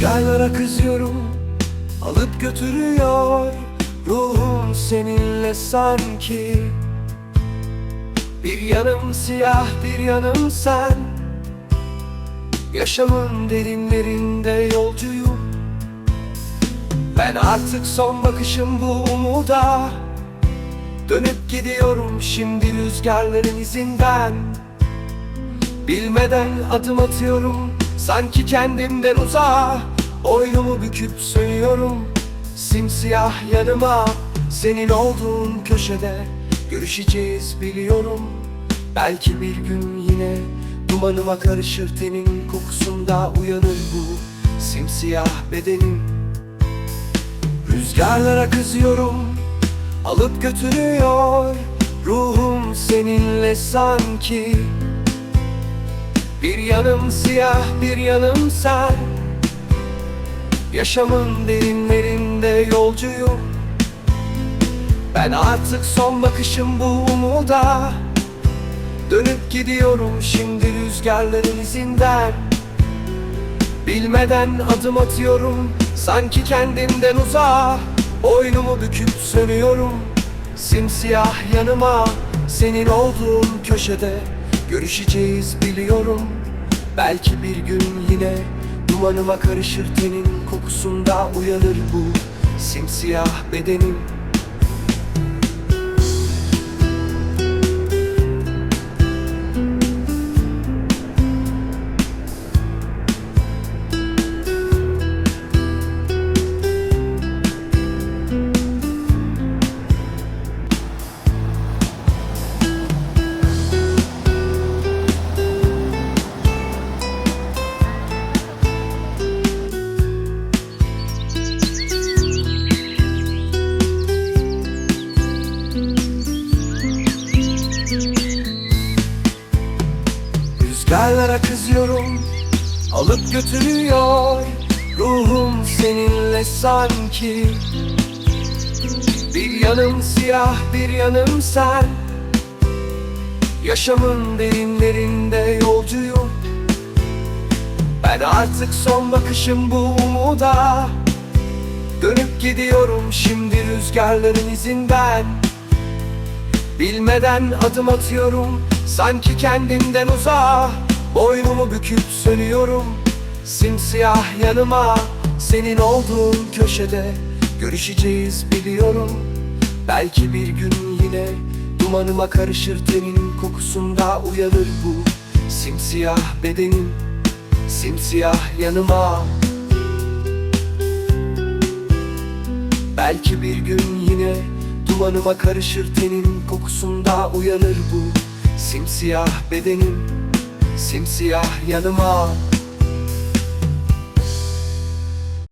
Rüzgarlara kızıyorum Alıp götürüyor Ruhum seninle sanki. Bir yanım siyah bir yanım sen. Yaşamın derinlerinde yolcuyum. Ben artık son bakışım bu umuda. Dönüp gidiyorum şimdi rüzgarların izinden. Bilmeden adım atıyorum Sanki kendimden uzağa Oynumu büküp sönüyorum Simsiyah yanıma Senin olduğun köşede Görüşeceğiz biliyorum. Belki bir gün yine Dumanıma karışır tenin kokusunda uyanır bu Simsiyah bedenim. Rüzgarlara kızıyorum Alıp götürüyor Ruhum seninle sanki Bir yanım siyah bir yanım sen Yaşamın derinlerinde yolcuyum. Ben artık son bakışım bu umuda. Dönüp gidiyorum şimdi rüzgarların izinden. Bilmeden adım atıyorum Sanki kendimden uzağa Oynumu büküp sönüyorum Simsiyah yanıma. Senin olduğun köşede Görüşeceğiz biliyorum. Belki bir gün yine Dumanıma karışır tenin. Kokusunda uyanır bu Simsiyah bedenim Rüzgarlara kızıyorum Alıp götürüyor Ruhum seninle sanki Bir yanım siyah bir yanım sen Yaşamın derinlerinde yolcuyum. Ben artık son bakışım bu umuda. Dönüp gidiyorum şimdi rüzgarların izinden. Bilmeden adım atıyorum Sanki kendimden uzağa Boynumu büküp sönüyorum. Simsiyah yanıma Senin olduğun köşede Görüşeceğiz biliyorum. Belki bir gün yine Dumanıma karışır tenin kokusunda uyanır bu Simsiyah bedenim. Simsiyah yanıma. Belki bir gün yine Dumanıma karışır tenin kokusunda uyanır bu Simsiyah bedenim Simsiyah yanıma